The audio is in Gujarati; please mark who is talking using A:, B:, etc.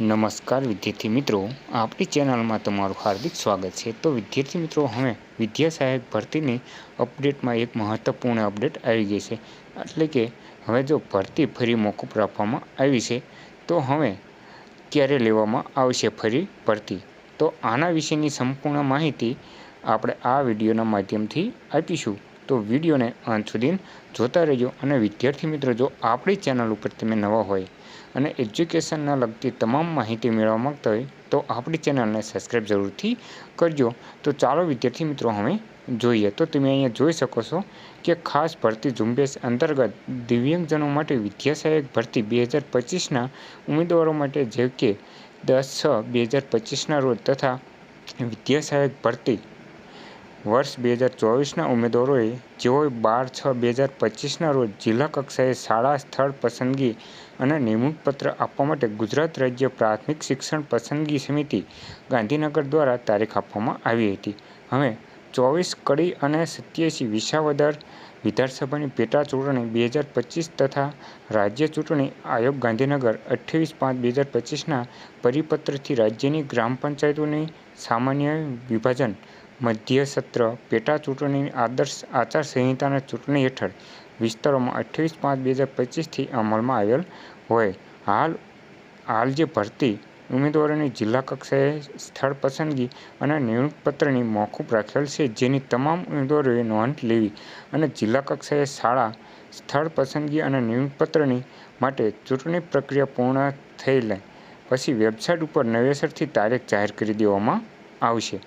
A: નમસ્કાર વિદ્યાર્થી મિત્રો, આપણી ચેનલમાં તમારું હાર્દિક સ્વાગત છે. તો વિદ્યાર્થી મિત્રો, હવે વિદ્યા સહાયક ભરતીની અપડેટમાં એક મહત્ત્વપૂર્ણ અપડેટ આવી ગઈ છે. એટલે કે હવે જો ભરતી ફરી મોકૂફ રાખવામાં આવી છે, તો હવે ક્યારે લેવામાં આવશે ફરી ભરતી? તો આના વિશેની સંપૂર્ણ માહિતી આપણે આ વિડીયોના માધ્યમથી આપીશું. તો વિડીયોને અંત સુધી જોતા રહેજો અને વિદ્યાર્થી મિત્રો, જો આપણી ચેનલ ઉપર તમે નવા હોય અને એજ્યુકેશનના લગતી તમામ માહિતી મેળવવા માગતા હોય, તો આપણી ચેનલને સબસ્ક્રાઈબ જરૂરથી કરજો. તો ચાલો વિદ્યાર્થી મિત્રો, હવે જોઈએ. તો તમે અહીંયા જોઈ શકો છો કે ખાસ ભરતી ઝુંબેશ અંતર્ગત દિવ્યાંગજનો માટે વિદ્યા સહાયક ભરતી બે હજાર પચીસના ઉમેદવારો માટે જે કે દસ છ બે હજાર પચીસના રોજ તથા વિદ્યા સહાયક ભરતી વર્ષ બે હજાર ચોવીસના ઉમેદવારોએ જેઓએ બાર છ બે હજાર પચીસના રોજ જિલ્લા કક્ષાએ શાળા સ્થળ પસંદગી અને નિમણૂકપત્ર આપવા માટે ગુજરાત રાજ્ય પ્રાથમિક શિક્ષણ પસંદગી સમિતિ ગાંધીનગર દ્વારા તારીખ આપવામાં આવી હતી. હવે ચોવીસ કડી અને સત્યાસી વિસાવદર વિધાનસભાની પેટા ચૂંટણી બે હજાર પચીસ તથા રાજ્ય ચૂંટણી આયોગ ગાંધીનગર અઠ્યાવીસ પાંચ બે હજાર પચીસના પરિપત્રથી રાજ્યની ગ્રામ પંચાયતોની સામાન્ય વિભાજન મધ્ય સત્ર પેટા ચૂંટણીની આદર્શ આચાર સંહિતાના ચૂંટણી હેઠળ વિસ્તારોમાં અઠ્યાવીસ પાંચ બે હજાર પચીસથી અમલમાં આવેલ હોય. હાલ હાલ જે ભરતી ઉમેદવારોની જિલ્લા કક્ષાએ સ્થળ પસંદગી અને નિમણૂક પત્રની મોકૂફ રાખેલ છે, જેની તમામ ઉમેદવારોએ નોંધ લેવી અને જિલ્લા કક્ષાએ શાળા, સ્થળ પસંદગી અને નિમણૂક પત્રની માટે ચૂંટણી પ્રક્રિયા પૂર્ણ થઈ લે પછી વેબસાઇટ ઉપર નવેસરથી તારીખ જાહેર કરી દેવામાં આવશે.